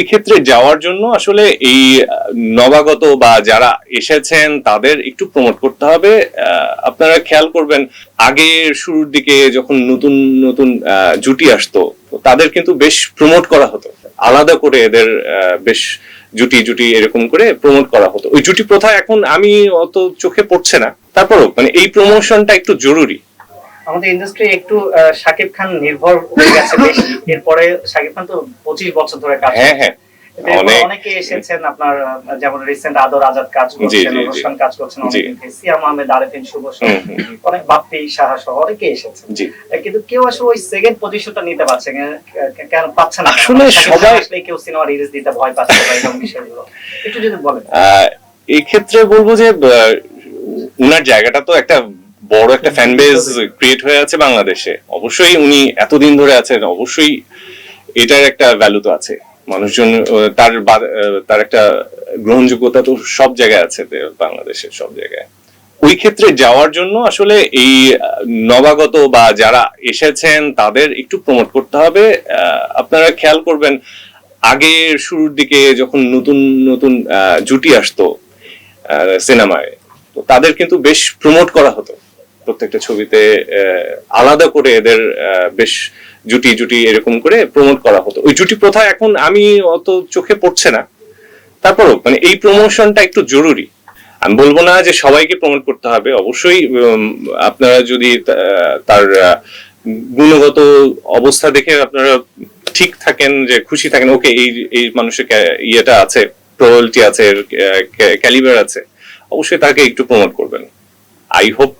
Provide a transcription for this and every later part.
ওই ক্ষেত্রে যাওয়ার জন্য আসলে এই নবাগত বা যারা এসেছেন তাদের একটু প্রমোট করতে হবে। আপনারা খেয়াল করবেন, আগে শুরুর দিকে যখন নতুন নতুন জুটি আসতো, তাদের কিন্তু বেশ প্রমোট করা হতো। আলাদা করে এদের বেশ জুটি জুটি এরকম করে প্রমোট করা হতো। ওই জুটি প্রথা এখন আমি অত চোখে পড়ছে না। তারপরও মানে এই প্রমোশনটা একটু জরুরি। আমাদের ইন্ডাস্ট্রি একটু শাকিব খান নির্ভর হয়ে গেছে বেশি। এরপরে শাকিব খান তো পঁচিশ বছর ধরে কাজ হ্যাঁ হ্যাঁ। অনেকে এসেছেন আপনার যেমন রিসেন্ট আদর আজাদ কাজ করছেন। অনুষ্ঠান কাজ করছেন অনেকে সিয়াম আহমেদ আরেফিন শুভ। অনেক বাপ্পি সাহা সহ অনেকে এসেছেন। কিন্তু কেউ আসলে ওই সেকেন্ড পজিশনটা নিতে পারছে কেন পাচ্ছে না? আসলে সবাই- আসলে কেউ সিনেমা রিলিজ দিতে ভয় পাচ্ছে বা এরকম বিষয়গুলো। একটু যদি বলেন। এই ক্ষেত্রে বলব যে উনার জায়গাটা তো একটা বড় একটা ফ্যান বেজ ক্রিয়েট হয়ে আছে বাংলাদেশে। অবশ্যই উনি এতদিন ধরে আছেন অবশ্যই এটার একটা ভ্যালু তো আছে। মানুষজন তার তার একটা গ্রহণযোগ্যতা তো সব জায়গায় আছে বাংলাদেশের সব জায়গায়। ওই ক্ষেত্রে যাওয়ার জন্য আসলে এই নবাগত বা যারা এসেছেন তাদের একটু প্রমোট করতে হবে। আহ, আপনারা খেয়াল করবেন আগে শুরুর দিকে যখন নতুন নতুন জুটি আসতো আহ, সিনেমায় তো তাদের কিন্তু বেশ প্রমোট করা হতো। প্রত্যেকটা ছবিতে আলাদা করে এদের বেশ জুটি জুটি এরকম করে প্রমোট করা হতো। ওই জুটি প্রথা এখন আমি অত চোখে পড়ছে না। তারপরও মানে এই প্রমোশনটা একটু জরুরি। আমি বলব না যে সবাইকে প্রমোট করতে হবে। অবশ্যই আপনারা যদি তার গুণগত অবস্থা দেখে আপনারা ঠিক থাকেন, যে খুশি থাকেন, ওকে, এই এই মানুষের ইয়েটা আছে প্রবলিটি আছে ক্যালিবার আছে, অবশ্যই তাকে একটু প্রমোট করবেন। আই হোপ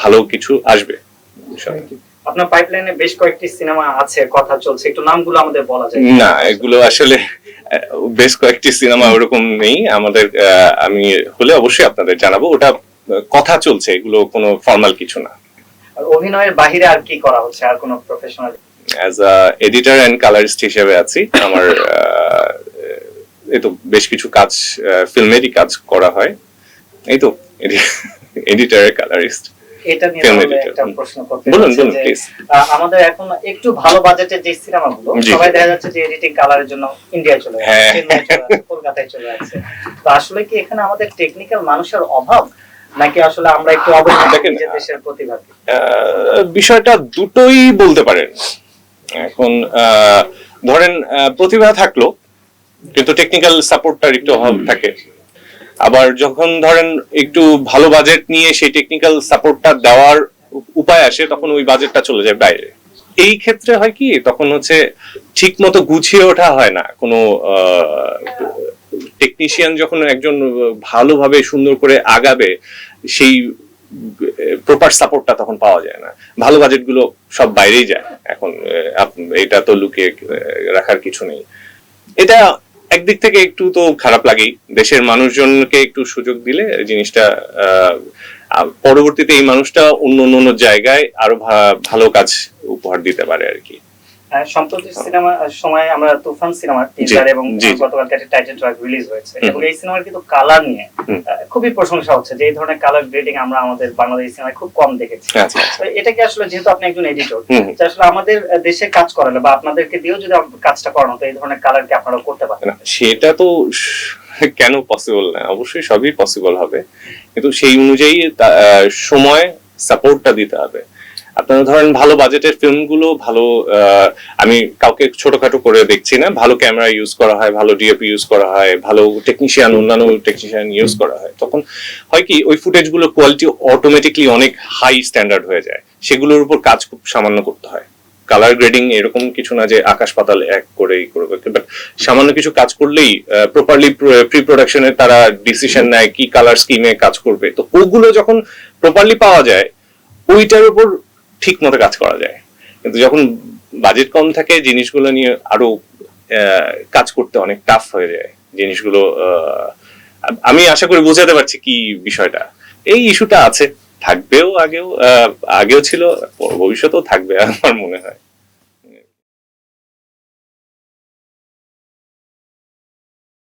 ভালো কিছু আসবে আপনার পাইপলাইনে বেশ কয়েকটি সিনেমা আছে কথা চলছে। একটু নামগুলো আমাদের বলা যায়। না এগুলো আসলে বেশ কয়েকটি সিনেমা ওরকম নেই। আমাদের আমি হলে অবশ্যই আপনাদের জানাব। ওটা কথা চলছে এগুলো কোনো ফর্মাল কিছু না। আর অভিনয়ের বাহিরে আর কি করা হচ্ছে? আর কোনো professional as a editor and colourist হিসেবে আছি। আমার এই তো বেশ কিছু কাজ ফিল্মেরই কাজ করা হয়। এই তো এডিটর কালারিস্ট এটা নিয়ে একটা প্রশ্ন করতে বলুন, বলুন. আহ, আমাদের এখন একটু ভালো বাজেটের যে সিনেমাগুলো সবাই দেখা যাচ্ছে যে এডিটিং কালারের জন্য ইন্ডিয়ায় চলে যাচ্ছে হ্যাঁ। কলকাতায় চলে যাচ্ছে। তো আসলে কি এখানে আমাদের টেকনিক্যাল মানুষের অভাব? নাকি আসলে আমরা একটু অবহেলা দেশের বিষয়টা দুটোই বলতে পারেন। এখন আহ, ধরেন প্রতিভা থাকল কিন্তু টেকনিক্যাল সাপোর্টটার একটু অভাব থাকে। আবার যখন ধরেন একটু ভালো বাজেট নিয়ে সেই টেকনিক্যাল সাপোর্টটা দেওয়ার উপায় আসে, তখন ওই বাজেটটা চলে যায় বাইরে। এই ক্ষেত্রে হয় কি, তখন হচ্ছে ঠিক মতো গুছিয়ে ওঠা হয় না। কোনো টেকনিশিয়ান যখন একজন ভালোভাবে সুন্দর করে আগাবে, সেই প্রপার সাপোর্টটা তখন পাওয়া যায় না। ভালো বাজেটগুলো সব বাইরেই যায়। এখন এটা তো লুকিয়ে রাখার কিছু নেই। এটা একদিক থেকে একটু তো খারাপ লাগেই। দেশের মানুষজনকে একটু সুযোগ দিলে জিনিসটা পরবর্তীতে এই মানুষটা অন্য অন্য জায়গায় আরও ভালো কাজ উপহার দিতে পারে আর কি। সম্প্রতি সিনেমা সময় আমরা তুফান সিনেমার টিজার এবং। গতকালকে একটা টাইটেল ট্র্যাক রিলিজ হয়েছে। এবং এই সিনেমার কিন্তু কালার নিয়ে খুবই প্রশংসা হচ্ছে যে এই ধরনের কালার গ্রেডিং আমরা আমাদের বাংলাদেশি সিনেমায় খুব কম দেখেছি। আচ্ছা তো এটা আসলে যেহেতু আপনি একজন এডিটর হুম। আসলে আমাদের দেশে কাজ করালে বা আপনাদেরকে দিয়েও যদি কাজটা করানো তো এই ধরনের কালার কি আপনারা করতে পারেন সেটা তো কেন পসিবল না? অবশ্যই সবই পসিবল হবে। কিন্তু সেই অনুযায়ী সময় সাপোর্টটা দিতে হবে। আপনারা ধরেন ভালো বাজেটের ফিল্মগুলো ভালো আমি কাউকে ছোটখাটো করে দেখছি না। ভালো ক্যামেরা ইউজ করা হয়, ভালো ডিএপি ইউজ করা হয়, ভালো টেকনিশিয়ান অন্যান্য টেকনিশিয়ান ইউজ করা হয়। তখন হয় কি, ওই ফুটেজগুলো কোয়ালিটি অটোমেটিকলি অনেক হাই স্ট্যান্ডার্ড হয়ে যায়। সেগুলোর উপর কাজ খুব সামান্য করতে হয়। কালার গ্রেডিং এরকম কিছু না যে আকাশ পাতাল এক করেই করবে। বাট সামান্য কিছু কাজ করলেই প্রপারলি প্রি প্রোডাকশনে তারা ডিসিশন নেয় কি কালার স্কিমে কাজ করবে। তো ওগুলো যখন প্রপারলি পাওয়া যায়, ওইটার উপর ঠিক মতো কাজ করা যায়। কিন্তু যখন বাজেট কম থাকে, জিনিসগুলো নিয়ে আরও কাজ করতে অনেক টাফ হয়ে যায়। জিনিসগুলো আমি আশা করি বুঝাতে পারছি কি বিষয়টা। এই ইস্যুটা আছে, থাকবেও আগেও আগেও ছিল, ভবিষ্যতেও থাকবে, আমার মনে হয়।